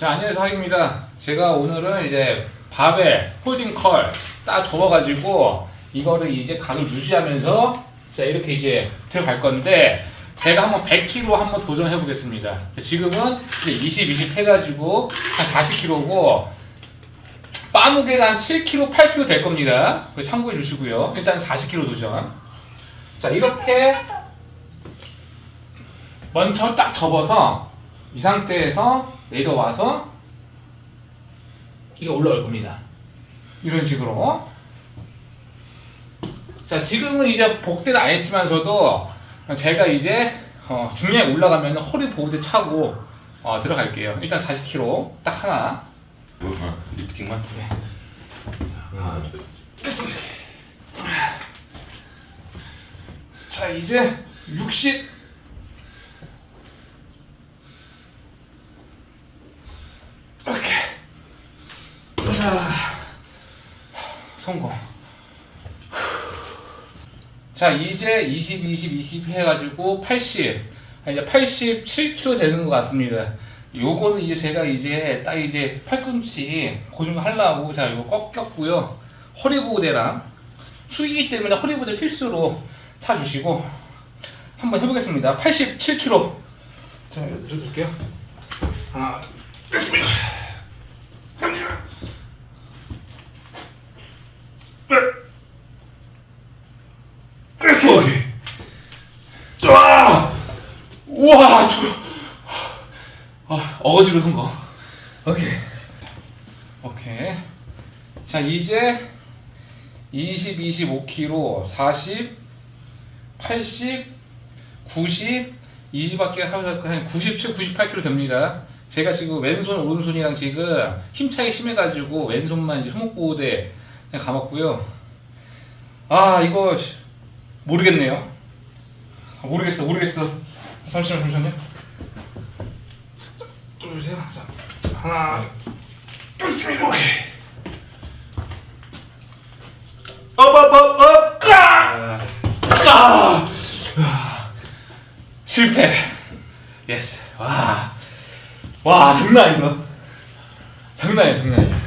자, 안녕하세요. 하입니다. 제가 오늘은 이제 바벨, 폴딩 컬 딱 접어가지고 이거를 이제 각을 유지하면서 자, 이렇게 이제 들어갈 건데 제가 한번 100kg 한번 도전해 보겠습니다. 지금은 이제 20, 20 해가지고 한 40kg고 빠 무게가 한 7kg, 8kg 될 겁니다. 참고해 주시고요. 일단 40kg 도전. 자, 이렇게 먼저 딱 접어서 이 상태에서 내려와서 이게 올라올 겁니다. 이런 식으로. 자, 지금은 이제 복대를 안 했지만서도 제가 이제 어, 중량이 올라가면 허리 보호대 차고 어, 들어갈게요. 일단 40kg 딱 하나. 어, 리프팅만? 됐습니다. 자, 이제 60. 이렇게. 자, 성공. 자, 이제 20, 20, 20 해가지고 80. 아, 이제 87kg 되는 것 같습니다. 요거는 이제 제가 이제 딱 이제 팔꿈치 고정하려고 자, 요거 꺾였고요. 허리보호대랑 수기이기 때문에 허리보호대 필수로 차주시고 한번 해보겠습니다. 87kg. 자, 들어줄게요. 하나, 됐습니다. 오케이. 와! 우와! 저... 아, 어거지로 한 거. 오케이. 오케이. 자, 이제 20, 25kg, 40, 80, 90, 20밖에 하면서 한 97, 98kg 됩니다. 제가 지금 왼손, 오른손이랑 지금 힘차게 심해가지고 왼손만 이제 소목보호대 감았고요. 아, 이거 모르겠네요. 아, 모르겠어, 모르겠어. 잠시만, 잠시만요. 좀 주세요. 자, 하나, 좋습니다. 오케이. 업, 업, 업, 업! 아! 실패. 예스. 와. 와, 장난 아니다. 장난 아니야, 장난 아니야.